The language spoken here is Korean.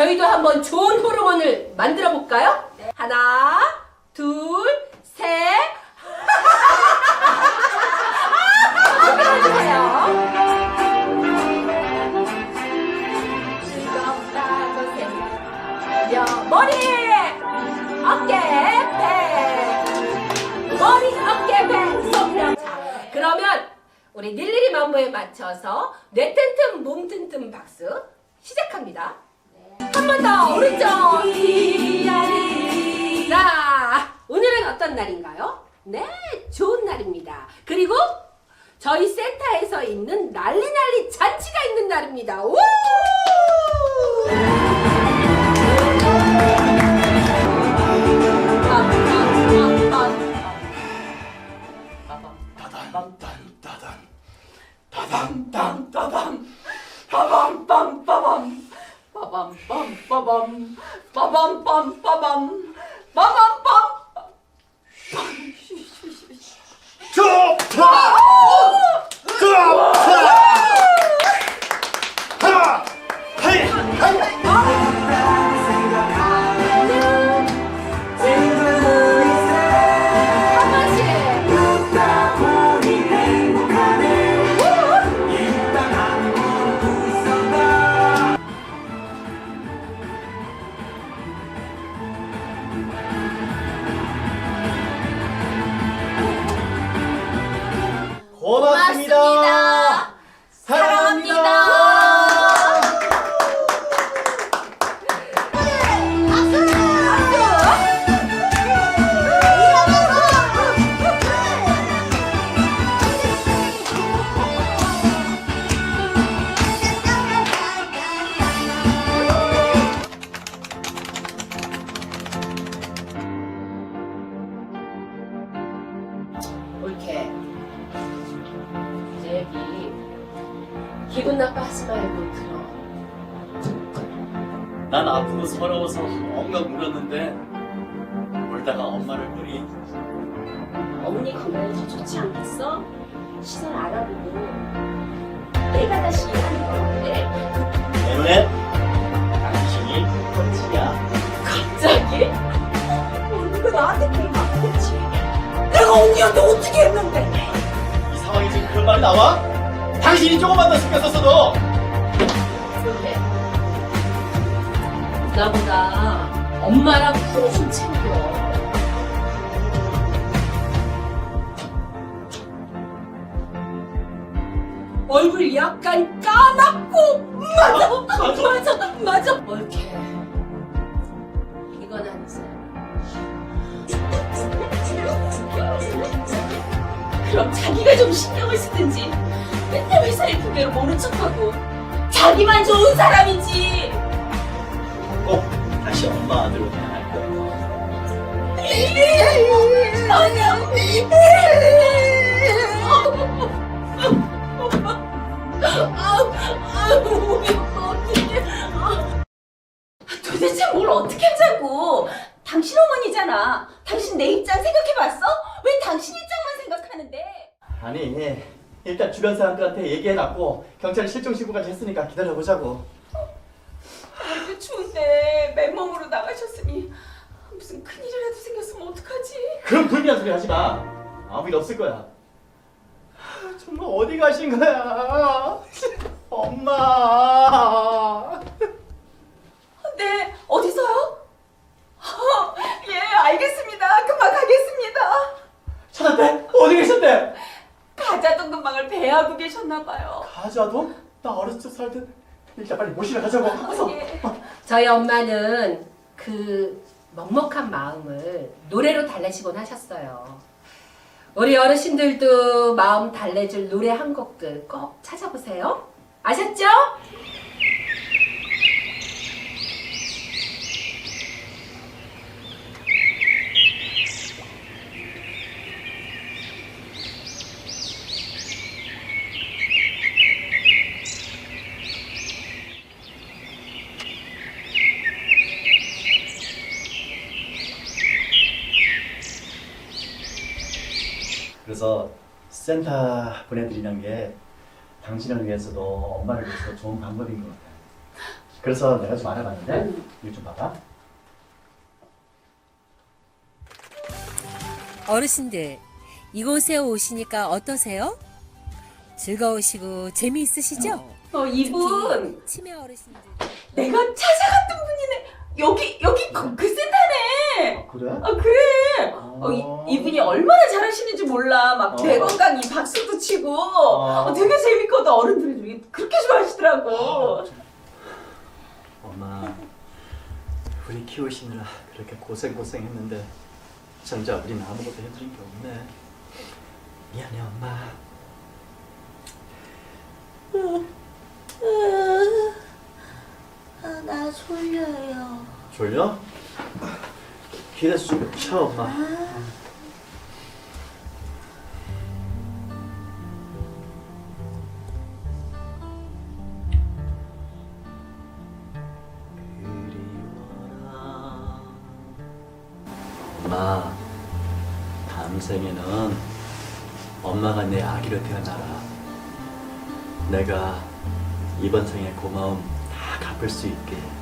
저희도 한번 좋은 호르몬을 만들어 볼까요? 하나, 둘, 셋. 해주세요. 즐겁다고 생각. 머리, 어깨, 배. 머리, 어깨, 배, 손명. 자, 그러면 우리 닐리리 만무에 맞춰서 뇌 튼튼 몸 튼튼 박수 더 오른쪽. 자, 오늘은 어떤 날인가요? 네, 좋은 날입니다. 그리고 저희 센터에서 있는 난리 난리 잔치가 있는 날입니다. 우! 따단 따단 따단 따단 babam bam babam babam bam babam babam. 기분 나빠하지 말고 들어. 난 아프고 서러워서 엉엉 울었는데 울다가 엄마를 보니 어머니 건강이 더 좋지 않겠어? 시선 알아보고 내가 다시 일하는 건데 내 당신이 조금만 더 신경 썼어도 그래. 나보다 엄마랑 훨씬 챙겨. 얼굴 약간 까맣고 맞아 맞아. 맞아 맞아 옳게 이건 아니지 그럼 자기가 좀 신경을 쓰든지 맨날 회사에 그대로 모른 척하고 자기만 좋은 사람이지 꼭 다시 엄마 아들로 태어날 거야. 도대체 뭘 어떻게 하자고? 당신 어머니잖아. 당신 내 입장 생각해봤어? 왜 당신 입장만 생각하는데? 아니 일단 주변 사람들한테 얘기해놨고 경찰에 실종 신고까지 했으니까 기다려보자고. 이렇게 추운데 맨몸으로 나가셨으니 무슨 큰일이라도 생겼으면 어떡하지? 그런 불리한 소리 하지 마. 아무 일 없을 거야. 하, 정말 어디 가신 거야? 엄마. 네, 어디서요? 어, 예, 알겠습니다. 금방 가겠습니다. 찾았대? 어디 계셨대? 가자동 근방을 배하고 계셨나 봐요. 가자도? 나 어렸을 때 살때 일단 빨리 모시러 가자고. 어서. 예. 저희 엄마는 그 먹먹한 마음을 노래로 달래시곤 하셨어요. 우리 어르신들도 마음 달래줄 노래 한 곡들 꼭 찾아보세요. 아셨죠? 그래서 센터 보내드리는 게 당신을 위해서도 엄마를 위해서 좋은 방법인 것 같아요. 그래서 내가 좀 알아봤는데 음. 이거 좀 봐봐. 어르신들, 이곳에 오시니까 어떠세요? 즐거우시고 재미있으시죠? 어 이분 특히 치매 어르신들. 내가 찾아갔던 분이네. 여기 여기 그, 그 센터네. 그래? 아 그래. 어, 이, 이분이 얼마나 잘하시는지 몰라. 막 어. 대건강 이 박수도 치고 어. 어, 되게 재밌거든. 어른들이 그렇게 좋아하시더라고. 엄마, 우리 키우시느라 그렇게 고생 고생했는데 정작 우리는 아무것도 해드린 게 없네. 미안해 엄마. 아, 나 졸려요. 졸려? 기대서 좀 쉬어 엄마. 그리워라. 엄마, 다음 생에는 엄마가 내 아기로 태어나라. 내가 이번 생에 고마움 다 갚을 수 있게.